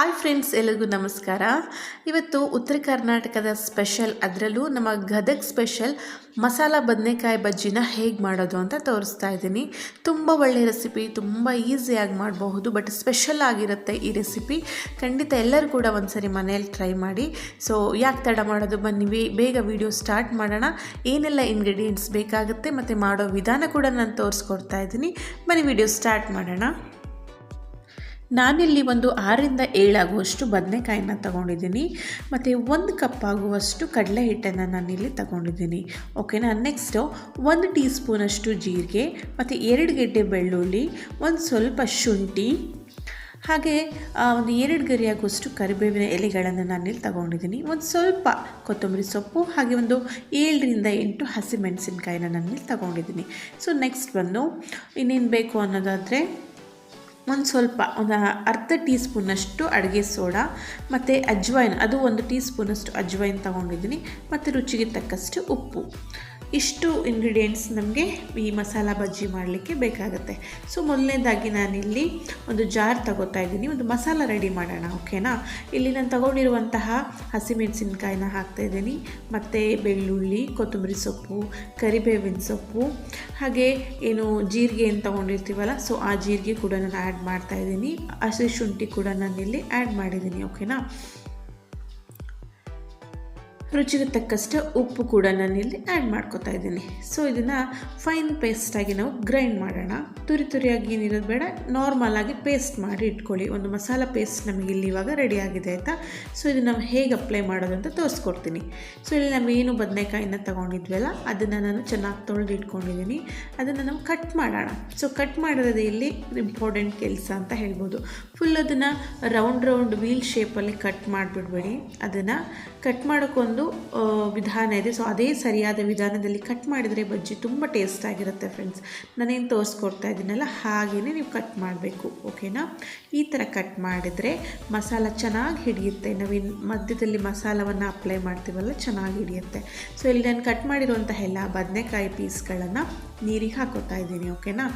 Hi friends ಎಲ್ಲರಿಗೂ ನಮಸ್ಕಾರ. ಇವತ್ತು ಉತ್ತರ ಕರ್ನಾಟಕದ ಸ್ಪೆಷಲ್, ಅದರಲ್ಲೂ ನಮ್ಮ ಗದಗ್ ಸ್ಪೆಷಲ್ ಮಸಾಲ ಬದನೆಕಾಯಿ ಬಜ್ಜಿನ ಹೇಗೆ ಮಾಡೋದು ಅಂತ ತೋರಿಸ್ತಾ ಇದ್ದೀನಿ. ತುಂಬ ಒಳ್ಳೆಯ ರೆಸಿಪಿ, ತುಂಬ ಈಸಿಯಾಗಿ ಮಾಡಬಹುದು, ಬಟ್ ಸ್ಪೆಷಲ್ ಆಗಿರುತ್ತೆ ಈ ರೆಸಿಪಿ. ಖಂಡಿತ ಎಲ್ಲರೂ ಕೂಡ ಒಂದ್ಸರಿ ಮನೆಯಲ್ಲಿ ಟ್ರೈ ಮಾಡಿ. ಸೊ ಯಾಕೆ ತಡ ಮಾಡೋದು? ಬನ್ನಿ ಬೇಗ ವಿಡಿಯೋ ಸ್ಟಾರ್ಟ್ ಮಾಡೋಣ. ಏನೆಲ್ಲ ಇಂಗ್ರೀಡಿಯೆಂಟ್ಸ್ ಬೇಕಾಗುತ್ತೆ ಮತ್ತು ಮಾಡೋ ವಿಧಾನ ಕೂಡ ನಾನು ತೋರಿಸ್ಕೊಡ್ತಾ ಇದ್ದೀನಿ. ಬನ್ನಿ ವಿಡಿಯೋ ಸ್ಟಾರ್ಟ್ ಮಾಡೋಣ. ನಾನಿಲ್ಲಿ ಒಂದು ಆರರಿಂದ ಏಳಾಗುವಷ್ಟು ಬದನೆಕಾಯಿನ ತಗೊಂಡಿದ್ದೀನಿ. ಮತ್ತು ಒಂದು ಕಪ್ ಆಗುವಷ್ಟು ಕಡಲೆ ಹಿಟ್ಟನ್ನು ನಾನಿಲ್ಲಿ ತಗೊಂಡಿದ್ದೀನಿ. ಓಕೆನಾ? ನೆಕ್ಸ್ಟು ಒಂದು ಟೀ ಸ್ಪೂನಷ್ಟು ಜೀರಿಗೆ, ಮತ್ತು ಎರಡು ಗೆಡ್ಡೆ ಬೆಳ್ಳುಳ್ಳಿ, ಒಂದು ಸ್ವಲ್ಪ ಶುಂಠಿ, ಹಾಗೆ ಒಂದು ಎರಡು ಗರಿಯಾಗುವಷ್ಟು ಕರಿಬೇವಿನ ಎಲೆಗಳನ್ನು ನಾನಿಲ್ಲಿ ತಗೊಂಡಿದ್ದೀನಿ. ಒಂದು ಸ್ವಲ್ಪ ಕೊತ್ತಂಬರಿ ಸೊಪ್ಪು, ಹಾಗೆ ಒಂದು ಏಳರಿಂದ ಎಂಟು ಹಸಿಮೆಣಸಿನ್ಕಾಯಿನ ನಾನಿಲ್ಲಿ ತಗೊಂಡಿದ್ದೀನಿ. ಸೊ ನೆಕ್ಸ್ಟ್ ಬಂದು ಇನ್ನೇನು ಬೇಕು ಅನ್ನೋದಾದರೆ ಒಂದು ಸ್ವಲ್ಪ, ಒಂದು ಅರ್ಧ ಟೀ ಸ್ಪೂನಷ್ಟು ಅಡುಗೆ ಸೋಡಾ, ಮತ್ತು ಅಜ್ವೈನ್ ಅದು ಒಂದು ಟೀ ಸ್ಪೂನಷ್ಟು ಅಜ್ವೈನ್ ತೊಗೊಂಡಿದ್ದೀನಿ, ಮತ್ತು ರುಚಿಗೆ ತಕ್ಕಷ್ಟು ಉಪ್ಪು. ಇಷ್ಟು ಇಂಗ್ರೀಡಿಯೆಂಟ್ಸ್ ನಮಗೆ ಈ ಮಸಾಲ ಬಜ್ಜಿ ಮಾಡಲಿಕ್ಕೆ ಬೇಕಾಗುತ್ತೆ. ಸೊ ಮೊದಲನೇದಾಗಿ ನಾನಿಲ್ಲಿ ಒಂದು ಜಾರ್ ತಗೋತಾ ಇದ್ದೀನಿ. ಒಂದು ಮಸಾಲ ರೆಡಿ ಮಾಡೋಣ ಓಕೆನಾ ಇಲ್ಲಿ ನಾನು ತಗೊಂಡಿರುವಂತಹ ಹಸಿಮೆಣಸಿನ್ಕಾಯಿನ ಹಾಕ್ತಾ ಇದ್ದೀನಿ. ಮತ್ತು ಬೆಳ್ಳುಳ್ಳಿ, ಕೊತ್ತಂಬರಿ ಸೊಪ್ಪು, ಕರಿಬೇವಿನ ಸೊಪ್ಪು, ಹಾಗೆ ಏನು ಜೀರಿಗೆ ಏನು ತೊಗೊಂಡಿರ್ತೀವಲ್ಲ ಸೊ ಆ ಜೀರಿಗೆ ಕೂಡ ನಾನು ಆ್ಯಡ್ ಮಾಡ್ತಾ ಇದ್ದೀನಿ. ಹಸಿ ಶುಂಠಿ ಕೂಡ ನಾನಿಲ್ಲಿ ಆ್ಯಡ್ ಮಾಡಿದ್ದೀನಿ ಓಕೆನಾ ರುಚಿಗೆ ತಕ್ಕಷ್ಟು ಉಪ್ಪು ಕೂಡ ನಾನಿಲ್ಲಿ ಆ್ಯಡ್ ಮಾಡ್ಕೋತಾ ಇದ್ದೀನಿ. ಸೊ ಇದನ್ನು ಫೈನ್ ಪೇಸ್ಟಾಗಿ ನಾವು ಗ್ರೈಂಡ್ ಮಾಡೋಣ. ತುರಿ ತುರಿಯಾಗಿ ಏನಿರೋದು ಬೇಡ ನಾರ್ಮಲ್ ಆಗಿ ಪೇಸ್ಟ್ ಮಾಡಿ ಇಟ್ಕೊಳ್ಳಿ. ಒಂದು ಮಸಾಲ ಪೇಸ್ಟ್ ನಮಗೆ ಇಲ್ಲಿ ಇವಾಗ ರೆಡಿ ಆಗಿದೆ ಆಯಿತಾ? ಸೊ ಇದು ನಾವು ಹೇಗೆ ಅಪ್ಲೈ ಮಾಡೋದು ಅಂತ ತೋರಿಸ್ಕೊಡ್ತೀನಿ. ಸೊ ಇಲ್ಲಿ ನಾವು ಏನು ಬದನೆಕಾಯಿನ ತೊಗೊಂಡಿದ್ವಲ್ಲ, ಅದನ್ನು ನಾನು ಚೆನ್ನಾಗಿ ತೊಳೆದು ಇಟ್ಕೊಂಡಿದ್ದೀನಿ. ಅದನ್ನು ನಾವು ಕಟ್ ಮಾಡೋಣ. ಸೊ ಕಟ್ ಮಾಡಿರೋದೇ ಇಲ್ಲಿ ಇಂಪಾರ್ಟೆಂಟ್ ಕೆಲಸ ಅಂತ ಹೇಳ್ಬೋದು. ಫುಲ್ ಅದನ್ನು ರೌಂಡ್ ರೌಂಡ್ ವೀಲ್ ಶೇಪಲ್ಲಿ ಕಟ್ ಮಾಡಿಬಿಡ್ಬೇಡಿ. ಅದನ್ನು ಕಟ್ ಮಾಡೋಕ್ಕೊಂದು ಆ, ವಿಧಾನ ಇದೆ. ಸೊ ಅದೇ ಸರಿಯಾದ ವಿಧಾನದಲ್ಲಿ ಕಟ್ ಮಾಡಿದರೆ ಬಜ್ಜಿ ತುಂಬ ಟೇಸ್ಟ್ ಆಗಿರುತ್ತೆ ಫ್ರೆಂಡ್ಸ್ ನಾನೇನು ತೋರಿಸ್ಕೊಡ್ತಾ ಇದ್ದೀನಲ್ಲ ಹಾಗೆಯೇ ನೀವು ಕಟ್ ಮಾಡಬೇಕು ಓಕೆನಾ ಈ ಥರ ಕಟ್ ಮಾಡಿದರೆ ಮಸಾಲ ಚೆನ್ನಾಗಿ ಹಿಡಿಯುತ್ತೆ. ನಾವೇನು ಮಧ್ಯದಲ್ಲಿ ಮಸಾಲವನ್ನು ಅಪ್ಲೈ ಮಾಡ್ತೀವಲ್ಲ ಚೆನ್ನಾಗಿ ಹಿಡಿಯುತ್ತೆ. ಸೊ ಇಲ್ಲಿ ನಾನು ಕಟ್ ಮಾಡಿರುವಂತಹ ಎಲ್ಲ ಬದನೆಕಾಯಿ ಪೀಸ್ಗಳನ್ನು ನೀರಿಗೆ ಹಾಕೋತಾ ಇದ್ದೀನಿ ಓಕೆನಾ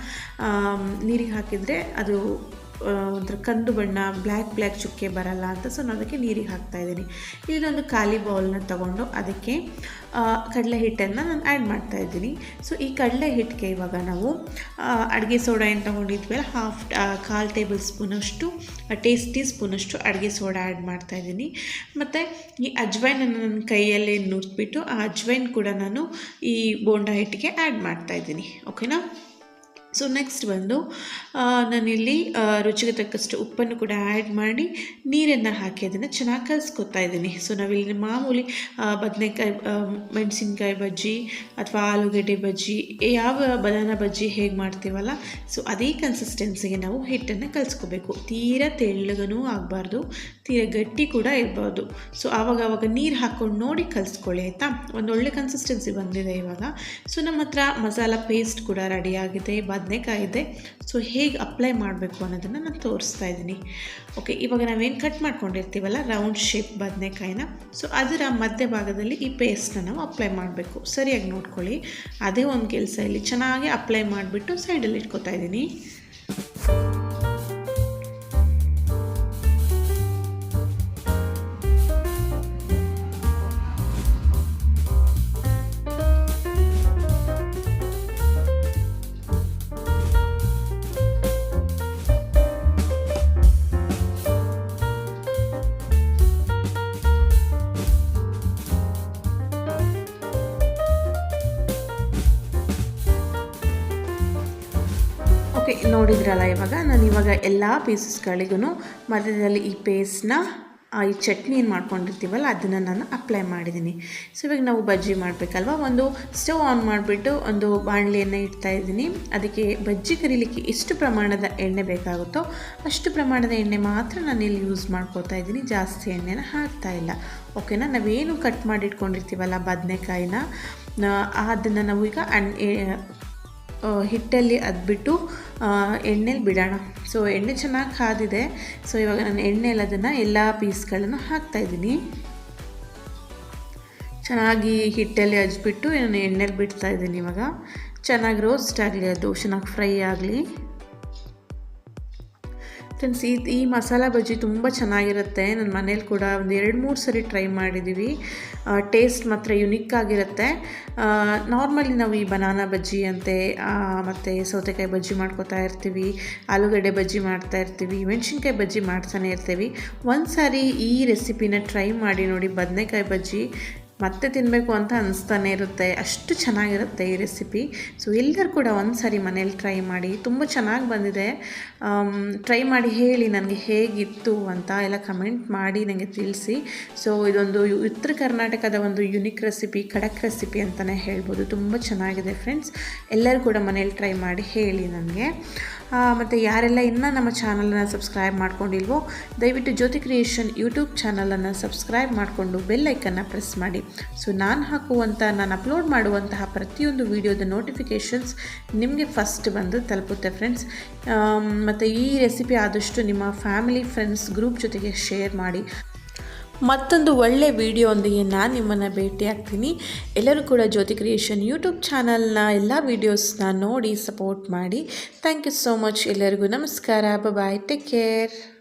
ನೀರಿಗೆ ಹಾಕಿದರೆ ಅದು ಒಂಥರ ಕಂದು ಬಣ್ಣ, ಬ್ಲ್ಯಾಕ್ ಬ್ಲ್ಯಾಕ್ ಚುಕ್ಕೆ ಬರಲ್ಲ ಅಂತ. ಸೊ ನಾನು ಅದಕ್ಕೆ ನೀರಿಗೆ ಹಾಕ್ತಾ ಇದ್ದೀನಿ. ಇಲ್ಲಿ ಒಂದು ಖಾಲಿ ಬೌಲ್ನ ತಗೊಂಡು ಅದಕ್ಕೆ ಕಡಲೆ ಹಿಟ್ಟನ್ನು ನಾನು ಆ್ಯಡ್ ಮಾಡ್ತಾ ಇದ್ದೀನಿ. ಸೊ ಈ ಕಡಲೆ ಹಿಟ್ಟಿಗೆ ಇವಾಗ ನಾವು ಅಡುಗೆ ಸೋಡಾ ಏನು ತೊಗೊಂಡಿದ್ವಲ್ಲ ಹಾಫ್ ಕಾಲು ಟೇಬಲ್ ಸ್ಪೂನಷ್ಟು ಟೇಸ್ಟ್ ಟೀ ಸ್ಪೂನಷ್ಟು ಅಡುಗೆ ಸೋಡಾ ಆ್ಯಡ್ ಮಾಡ್ತಾ ಇದ್ದೀನಿ. ಮತ್ತು ಈ ಅಜ್ವೈನನ್ನು ನನ್ನ ಕೈಯಲ್ಲೇ ನುರ್ದ್ಬಿಟ್ಟು, ಆ ಅಜ್ವೈನ್ ಕೂಡ ನಾನು ಈ ಬೋಂಡಾ ಹಿಟ್ಟಿಗೆ ಆ್ಯಡ್ ಮಾಡ್ತಾ ಇದ್ದೀನಿ. ಓಕೆನಾ ಸೊ ನೆಕ್ಸ್ಟ್ ಬಂದು ನಾನಿಲ್ಲಿ ರುಚಿಗೆ ತಕ್ಕಷ್ಟು ಉಪ್ಪನ್ನು ಕೂಡ ಆ್ಯಡ್ ಮಾಡಿ, ನೀರನ್ನು ಹಾಕಿ ಅದನ್ನು ಚೆನ್ನಾಗಿ ಕಲಿಸ್ಕೊತಾ ಇದ್ದೀನಿ. ಸೊ ನಾವಿಲ್ಲಿ ಮಾಮೂಲಿ ಬದನೆಕಾಯಿ ಮೆಣಸಿನ್ಕಾಯಿ ಬಜ್ಜಿ ಅಥವಾ ಆಲೂಗಡ್ಡೆ ಬಜ್ಜಿ ಯಾವ ಬದಾನ ಬಜ್ಜಿ ಹೇಗೆ ಮಾಡ್ತೀವಲ್ಲ ಸೊ ಅದೇ ಕನ್ಸಿಸ್ಟೆನ್ಸಿಗೆ ನಾವು ಹಿಟ್ಟನ್ನು ಕಲಿಸ್ಕೋಬೇಕು. ತೀರಾ ತೆಳ್ಳಗನೂ ಆಗಬಾರ್ದು, ತೀರಾ ಗಟ್ಟಿ ಕೂಡ ಇರಬಾರ್ದು. ಸೊ ಆವಾಗ ಆವಾಗ ನೀರು ಹಾಕ್ಕೊಂಡು ನೋಡಿ ಕಲಿಸ್ಕೊಳ್ಳಿ, ಆಯಿತಾ? ಒಂದು ಒಳ್ಳೆ ಕನ್ಸಿಸ್ಟೆನ್ಸಿ ಬಂದಿದೆ ಇವಾಗ. ಸೊ ನಮ್ಮ ಹತ್ರ ಮಸಾಲ ಪೇಸ್ಟ್ ಕೂಡ ರೆಡಿಯಾಗಿದೆ ಬದನೆಕಾಯಿ ಇದೆ ಸೊ ಹೇಗೆ ಅಪ್ಲೈ ಮಾಡಬೇಕು ಅನ್ನೋದನ್ನು ನಾನು ತೋರಿಸ್ತಾ ಇದ್ದೀನಿ. ಓಕೆ ಇವಾಗ ನಾವೇನು ಕಟ್ ಮಾಡ್ಕೊಂಡಿರ್ತೀವಲ್ಲ ರೌಂಡ್ ಶೇಪ್ ಬದನೆಕಾಯಿನ. ಸೊ ಅದರ ಮಧ್ಯಭಾಗದಲ್ಲಿ ಈ ಪೇಸ್ಟ್ನ ನಾವು ಅಪ್ಲೈ ಮಾಡಬೇಕು. ಸರಿಯಾಗಿ ನೋಡ್ಕೊಳ್ಳಿ. ಅದೇ ಒಂದು ಕೆಲಸ ಇಲ್ಲಿ ಚೆನ್ನಾಗಿ ಅಪ್ಲೈ ಮಾಡಿಬಿಟ್ಟು ಸೈಡಲ್ಲಿ ಇಟ್ಕೊತಾ ಇದ್ದೀನಿ. ಓಕೆ, ನೋಡಿದ್ರಲ್ಲ ಇವಾಗ? ನಾನು ಇವಾಗ ಎಲ್ಲ ಪೀಸಸ್ಗಳಿಗೂ ಮಧ್ಯದಲ್ಲಿ ಈ ಪೇಸ್ಟ್ನ ಈ ಚಟ್ನಿ ಏನು ಮಾಡ್ಕೊಂಡಿರ್ತೀವಲ್ಲ, ಅದನ್ನು ನಾನು ಅಪ್ಲೈ ಮಾಡಿದ್ದೀನಿ ಸೊ ಇವಾಗ ನಾವು ಬಜ್ಜಿ ಮಾಡಬೇಕಲ್ವ? ಒಂದು ಸ್ಟವ್ ಆನ್ ಮಾಡಿಬಿಟ್ಟು ಒಂದು ಬಾಣಲೆಯನ್ನು ಇಡ್ತಾ ಇದ್ದೀನಿ. ಅದಕ್ಕೆ ಬಜ್ಜಿ ಕರೀಲಿಕ್ಕೆ ಎಷ್ಟು ಪ್ರಮಾಣದ ಎಣ್ಣೆ ಬೇಕಾಗುತ್ತೋ ಅಷ್ಟು ಪ್ರಮಾಣದ ಎಣ್ಣೆ ಮಾತ್ರ ನಾನು ಇಲ್ಲಿ ಯೂಸ್ ಮಾಡ್ಕೋತಾ ಇದ್ದೀನಿ. ಜಾಸ್ತಿ ಎಣ್ಣೆನ ಹಾಕ್ತಾ ಇಲ್ಲ. ಓಕೆನಾ ನಾವೇನು ಕಟ್ ಮಾಡಿಟ್ಕೊಂಡಿರ್ತೀವಲ್ಲ ಬದನೆಕಾಯಿನ ಅದನ್ನು ನಾವು ಈಗ ಹಿಟ್ಟಲ್ಲಿ ಅದ್ಬಿಟ್ಟು ಎಣ್ಣೆಲಿ ಬಿಡೋಣ. ಸೊ ಎಣ್ಣೆ ಚೆನ್ನಾಗಿ ಕಾದಿದೆ ಸೊ ಇವಾಗ ನಾನು ಎಣ್ಣೆಲಿ ಅದನ್ನು ಎಲ್ಲ ಪೀಸ್ಗಳನ್ನು ಹಾಕ್ತಾಯಿದ್ದೀನಿ ಚೆನ್ನಾಗಿ ಹಿಟ್ಟಲ್ಲಿ ಹಚ್ಬಿಟ್ಟು ನಾನು ಎಣ್ಣೆಲಿ ಬಿಡ್ತಾಯಿದ್ದೀನಿ ಇವಾಗ. ಚೆನ್ನಾಗಿ ರೋಸ್ಟ್ ಆಗಲಿ, ಅದು ಚೆನ್ನಾಗಿ ಫ್ರೈ ಆಗಲಿ. ಈ ಈ ಮಸಾಲ ಬಜ್ಜಿ ತುಂಬ ಚೆನ್ನಾಗಿರುತ್ತೆ. ನನ್ನ ಮನೇಲಿ ಕೂಡ ಒಂದು ಎರಡು, ಮೂರು ಸರಿ ಟ್ರೈ ಮಾಡಿದ್ದೀವಿ ಟೇಸ್ಟ್ ಮಾತ್ರ ಯುನಿಕ್ ಆಗಿರುತ್ತೆ. ನಾರ್ಮಲಿ ನಾವು ಈ ಬನಾನಾ ಬಜ್ಜಿ ಅಂತೆ ಮತ್ತು ಸೌತೆಕಾಯಿ ಬಜ್ಜಿ ಮಾಡ್ಕೋತಾ ಇರ್ತೀವಿ. ಆಲೂಗಡ್ಡೆ ಬಜ್ಜಿ ಮಾಡ್ತಾ ಇರ್ತೀವಿ. ಮೆಣಸಿನ್ಕಾಯಿ ಬಜ್ಜಿ ಮಾಡ್ತಾನೆ ಇರ್ತೀವಿ. ಒಂದು ಸಾರಿ ಈ ರೆಸಿಪಿನ ಟ್ರೈ ಮಾಡಿ ನೋಡಿ, ಬದನೆಕಾಯಿ ಬಜ್ಜಿ. ಮತ್ತೆ ತಿನ್ನಬೇಕು ಅಂತ ಅನಿಸ್ತಾನೆ ಇರುತ್ತೆ. ಅಷ್ಟು ಚೆನ್ನಾಗಿರುತ್ತೆ ಈ ರೆಸಿಪಿ ಸೊ ಎಲ್ಲರೂ ಕೂಡ ಒಂದು ಸಾರಿ ಮನೇಲಿ ಟ್ರೈ ಮಾಡಿ. ತುಂಬ ಚೆನ್ನಾಗಿ ಬಂದಿದೆ. ಟ್ರೈ ಮಾಡಿ ಹೇಳಿ ನನಗೆ ಹೇಗಿತ್ತು ಅಂತ ಎಲ್ಲ ಕಮೆಂಟ್ ಮಾಡಿ ನನಗೆ ತಿಳಿಸಿ. ಸೊ ಇದೊಂದು ಉತ್ತರ ಕರ್ನಾಟಕದ ಒಂದು ಯುನಿಕ್ ರೆಸಿಪಿ ಖಡಕ್ ರೆಸಿಪಿ ಅಂತಲೇ ಹೇಳ್ಬೋದು. ತುಂಬ ಚೆನ್ನಾಗಿದೆ ಫ್ರೆಂಡ್ಸ್ ಎಲ್ಲರೂ ಕೂಡ ಮನೇಲಿ ಟ್ರೈ ಮಾಡಿ ಹೇಳಿ ನನಗೆ. ಮತ್ತು ಯಾರೆಲ್ಲ ಇನ್ನೂ ನಮ್ಮ ಚಾನಲನ್ನು ಸಬ್ಸ್ಕ್ರೈಬ್ ಮಾಡ್ಕೊಂಡಿಲ್ವೋ, ದಯವಿಟ್ಟು ಜ್ಯೋತಿ ಕ್ರಿಯೇಷನ್ ಯೂಟ್ಯೂಬ್ ಚಾನಲನ್ನು ಸಬ್ಸ್ಕ್ರೈಬ್ ಮಾಡಿಕೊಂಡು ಬೆಲ್ ಐಕನ್ನ ಪ್ರೆಸ್ ಮಾಡಿ. ಸೊ ನಾನು ಹಾಕುವಂಥ ನಾನು ಅಪ್ಲೋಡ್ ಮಾಡುವಂತಹ ಪ್ರತಿಯೊಂದು ವೀಡಿಯೋದ ನೋಟಿಫಿಕೇಷನ್ಸ್ ನಿಮಗೆ ಫಸ್ಟ್ ಬಂದು ತಲುಪುತ್ತೆ ಫ್ರೆಂಡ್ಸ್ ಮತ್ತು ಈ ರೆಸಿಪಿ ಆದಷ್ಟು ನಿಮ್ಮ ಫ್ಯಾಮಿಲಿ ಫ್ರೆಂಡ್ಸ್ ಗ್ರೂಪ್ ಜೊತೆಗೆ ಶೇರ್ ಮಾಡಿ. ಮತ್ತೊಂದು ಒಳ್ಳೆ ವಿಡಿಯೋಂದಿಗೆ ನಾನು ನಿಮ್ಮನ್ನು ಭೇಟಿ ಆಗ್ತೀನಿ. ಎಲ್ಲರೂ ಕೂಡ ಜ್ಯೋತಿ ಕ್ರಿಯೇಷನ್ ಯೂಟ್ಯೂಬ್ ಚಾನಲ್ನ ಎಲ್ಲ ವೀಡಿಯೋಸ್ನ ನೋಡಿ, ಸಪೋರ್ಟ್ ಮಾಡಿ. ಥ್ಯಾಂಕ್ ಯು ಸೋ ಮಚ್ ಎಲ್ಲರಿಗೂ. ನಮಸ್ಕಾರ. ಬಾಯ್. Take care.